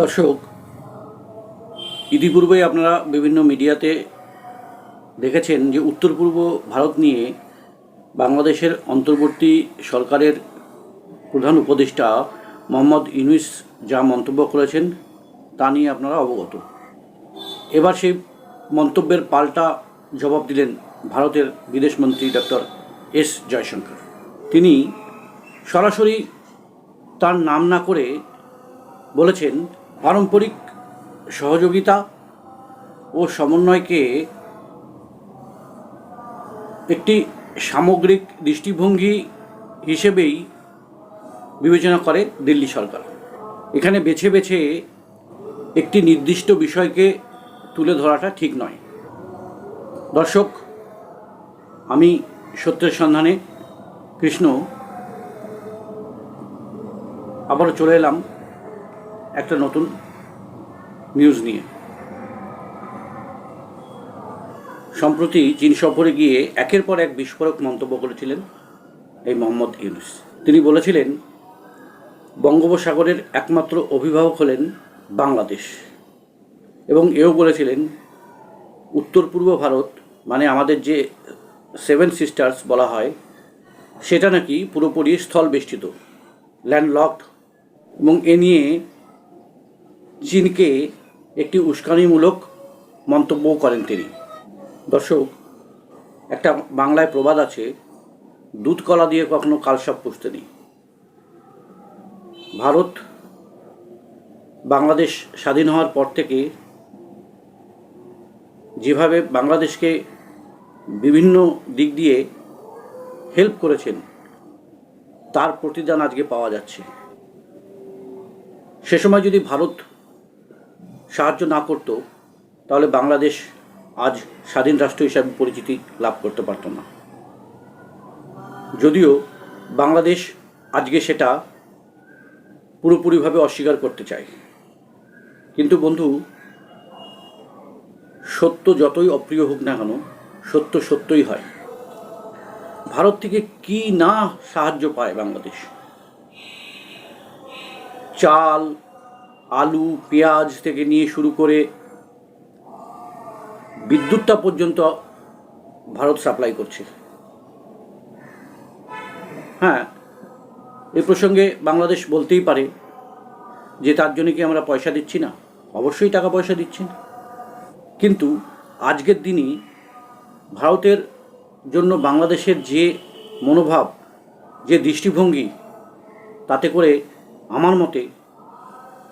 দর্শক, ইতিপূর্বেই আপনারা বিভিন্ন মিডিয়াতে দেখেছেন যে উত্তর পূর্ব ভারত নিয়ে বাংলাদেশের অন্তর্বর্তী সরকারের প্রধান উপদেষ্টা মোহাম্মদ ইউনুস যা মন্তব্য করেছেন তা নিয়ে আপনারা অবগত। এবার সেই মন্তব্যের পাল্টা জবাব দিলেন ভারতের বিদেশমন্ত্রী ডক্টর এস জয়শঙ্কর। তিনি সরাসরি তার নাম না করে বলেছেন পারম্পরিক সহযোগিতা ও সমন্বয়কে একটি সামগ্রিক দৃষ্টিভঙ্গি হিসেবেই বিবেচনা করে দিল্লি সরকার। এখানে বেছে বেছে একটি নির্দিষ্ট বিষয়কে তুলে ধরাটা ঠিক নয়। দর্শক, আমি সত্যের সন্ধানে কৃষ্ণ, আবারও চলে এলাম। একটা নতুন নিউজ নিয়ে। সম্প্রতি চীন সফরে গিয়ে একের পর এক বিস্ফোরক মন্তব্য করেছিলেন এই মোহাম্মদ ইউনুস। তিনি বলেছিলেন, বঙ্গোপসাগরের একমাত্র অভিভাবক হলেন বাংলাদেশ। এবং এও বলেছিলেন, উত্তর পূর্ব ভারত মানে আমাদের যে সেভেন সিস্টার্স বলা হয়, সেটা নাকি পুরোপুরি স্থল বেষ্টিত ল্যান্ডলকড এবং এ নিয়ে চীনকে একটি উস্কানিমূলক মন্তব্য করেন তিনি। দর্শক, একটা বাংলায় প্রবাদ আছে, দুধ কলা দিয়ে কখনো কালসাপ পুষতে নেই। ভারত বাংলাদেশ স্বাধীন হওয়ার পর থেকে যেভাবে বাংলাদেশকে বিভিন্ন দিক দিয়ে হেল্প করেছেন, তার প্রতিদান আজকে পাওয়া যাচ্ছে। সে সময় যদি ভারত সাহায্য না করতো, তাহলে বাংলাদেশ আজ স্বাধীন রাষ্ট্র হিসাবে পরিচিতি লাভ করতে পারত না। যদিও বাংলাদেশ আজকে সেটা পুরোপুরিভাবে অস্বীকার করতে চায়। কিন্তু বন্ধু, সত্য যতই অপ্রিয় হোক না কেন, সত্য সত্যই হয়। ভারত থেকে কি না সাহায্য পায় বাংলাদেশ? চাল আলু, পেঁয়াজ থেকে নিয়ে শুরু করে বিদ্যুৎটা পর্যন্ত ভারত সাপ্লাই করছে। হ্যাঁ এ প্রসঙ্গে বাংলাদেশ বলতেই পারে যে তার জন্য কি আমরা পয়সা দিচ্ছি না? অবশ্যই টাকা পয়সা দিচ্ছি কিন্তু আজকের দিনই ভারতের জন্য বাংলাদেশের যে মনোভাব, যে দৃষ্টিভঙ্গি, তাতে করে আমার মতে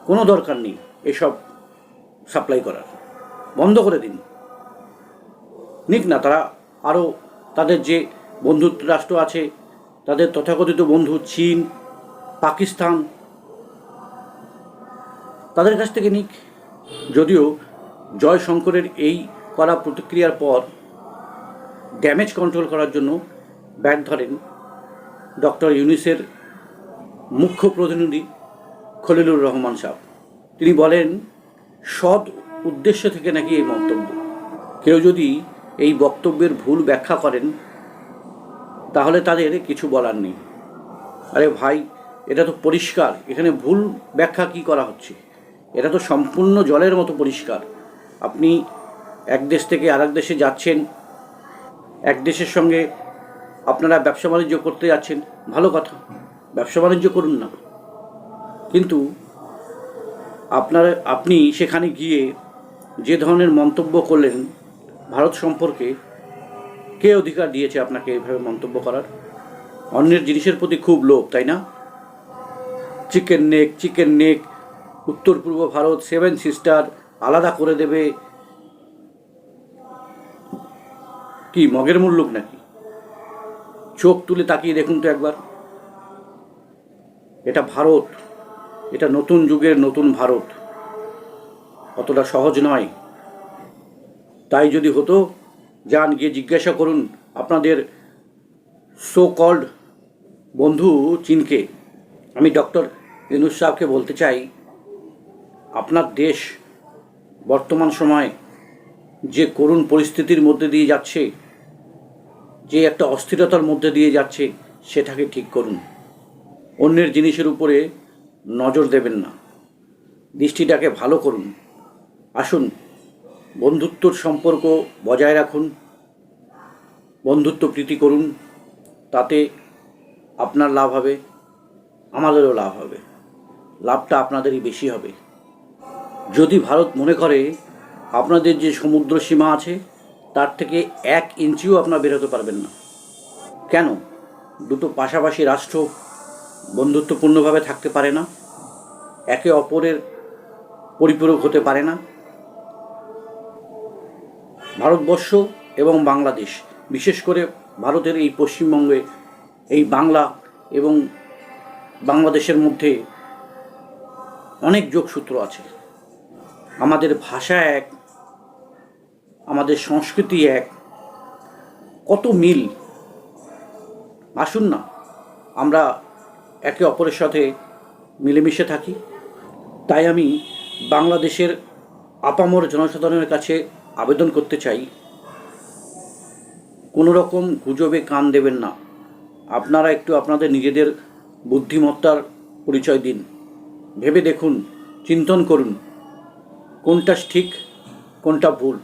কোনো দরকার নেই এসব সাপ্লাই করার। বন্ধ করে দিন। নিক না, তারা আরও তাদের যে বন্ধুত্ব রাষ্ট্র আছে, তাদের তথাকথিত বন্ধু চীন, পাকিস্তান, তাদের কাছ থেকে নিক। যদিও জয়শঙ্করের এই করা প্রতিক্রিয়ার পর ড্যামেজ কন্ট্রোল করার জন্য ব্যাট ধরেন ডক্টর ইউনিসের মুখ্য প্রতিনিধি খলিলুর রহমান সাহ তিনি বলেন, সৎ উদ্দেশ্য থেকে নাকি এই মন্তব্য। কেউ যদি এই বক্তব্যের ভুল ব্যাখ্যা করেন, তাহলে তাদের কিছু বলার নেই। আরে ভাই, এটা তো পরিষ্কার। এখানে ভুল ব্যাখ্যা কি করা হচ্ছে? এটা তো সম্পূর্ণ জলের মতো পরিষ্কার। আপনি এক দেশ থেকে আরেক দেশে যাচ্ছেন, এক দেশের সঙ্গে আপনারা ব্যবসা বাণিজ্য করতে যাচ্ছেন, ভালো কথা। ব্যবসা বাণিজ্য করুন না। কিন্তু আপনার, আপনি সেখানে গিয়ে যে ধরনের মন্তব্য করলেন ভারত সম্পর্কে, কে অধিকার দিয়েছে আপনাকে এভাবে মন্তব্য করার? অন্যের জিনিসের প্রতি খুব লোভ, তাই না? চিকেন নেক চিকেন নেক উত্তর পূর্ব ভারত সেভেন সিস্টার আলাদা করে দেবে। কি, মগের মূল্যক নাকি? চোখ তুলে তাকিয়ে দেখুন তো একবার। এটা ভারত। এটা নতুন যুগের নতুন ভারত। অতটা সহজ নয়। তাই যদি হতো, যান, গিয়ে জিজ্ঞাসা করুন আপনাদের সো কল্ড বন্ধু চীনকে। আমি ডক্টর ইনুস সাহকে বলতে চাই, আপনার দেশ বর্তমান সময় যে করুণ পরিস্থিতির মধ্যে দিয়ে যাচ্ছে, যে একটা অস্থিরতার মধ্যে দিয়ে যাচ্ছে, সেটাকে ঠিক করুন। অন্যের জিনিসের উপরে নজর দেবেন না। দৃষ্টিটাকে ভালো করুন। আসুন, বন্ধুত্বর সম্পর্ক বজায় রাখুন। বন্ধুত্ব প্রীতি করুন। তাতে আপনার লাভ হবে, আমাদেরও লাভ হবে। লাভটা আপনাদেরই বেশি হবে। যদি ভারত মনে করে আপনাদের যে সমুদ্র সীমা আছে, তার থেকে এক ইঞ্চিও আপনার বেরোতে পারবেন না। কেন? দুটো পাশাপাশি রাষ্ট্র বন্ধুত্বপূর্ণভাবে থাকতে পারে না, একে অপরের পরিপূরক হতে পারে না। ভারতবর্ষ এবং বাংলাদেশ, বিশেষ করে ভারতের এই পশ্চিমবঙ্গে, এই বাংলা এবং বাংলাদেশের মধ্যে অনেক যোগসূত্র আছে। আমাদের ভাষা এক, আমাদের সংস্কৃতি এক। কত মিল? আসুন না, আমরা একে অপরের সাথে মিলেমিশে থাকি। তাই আমি বাংলাদেশের আপামর জনসাধারণের কাছে আবেদন করতে চাই। কোনো রকম গুজবে কান দেবেন না। আপনারা একটু আপনাদের নিজেদের বুদ্ধিমত্তার পরিচয় দিন। ভেবে দেখুন, চিন্তন করুন, কোনটা ঠিক, কোনটা ভুল।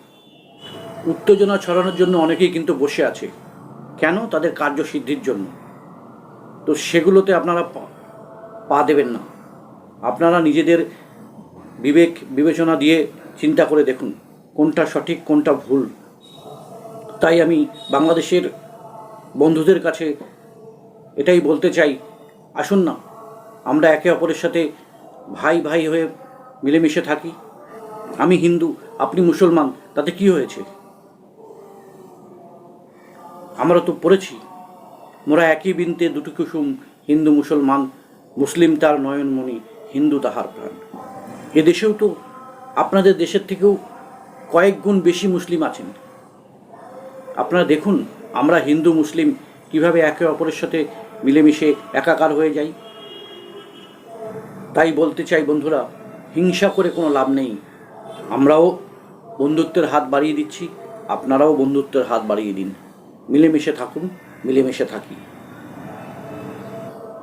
উত্তেজনা ছড়ানোর জন্য অনেকেই কিন্তু বসে আছে। কেন? তাদের কার্যসিদ্ধির জন্য। তো সেগুলোতে আপনারা পা- দেবেন না। আপনারা নিজেদের বিবেক, বিবেচনা দিয়ে চিন্তা করে দেখুন, কোনটা সঠিক, কোনটা ভুল। তাই আমি বাংলাদেশের বন্ধুদের কাছে এটাই বলতে চাই, আসুন না, আমরা একে অপরের সাথে ভাই ভাই হয়ে মিলেমিশে থাকি। আমি হিন্দু, আপনি মুসলমান, তাতে কি হয়েছে? আমরা তো পড়েছি। মোরা একই বিনতে দুটি কুসুম, হিন্দু, মুসলমান, মুসলিম তার নয়নমণি, হিন্দু তাহার প্রাণ। এদেশেও তো আপনাদের দেশের থেকেও কয়েক গুণ বেশি মুসলিম আছেন। আপনারা দেখুন, আমরা হিন্দু, মুসলিম কীভাবে একে অপরের সাথে মিলেমিশে একাকার হয়ে যাই। তাই বলতে চাই বন্ধুরা, হিংসা করে কোনো লাভ নেই। আমরাও বন্ধুত্বের হাত বাড়িয়ে দিচ্ছি, আপনারাও বন্ধুত্বের হাত বাড়িয়ে দিন। মিলেমিশে থাকুন। মিলেমিশে থাকি।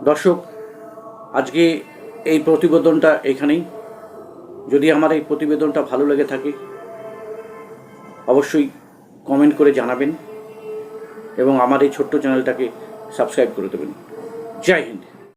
দর্শক, আজকে এই প্রতিবেদনটা এখানেই। যদি আমার এই প্রতিবেদনটা ভালো লেগে থাকে, অবশ্যই কমেন্ট করে জানাবেন এবং আমার এই ছোট্ট চ্যানেলটাকে সাবস্ক্রাইব করে দেবেন। জয় হিন্দ।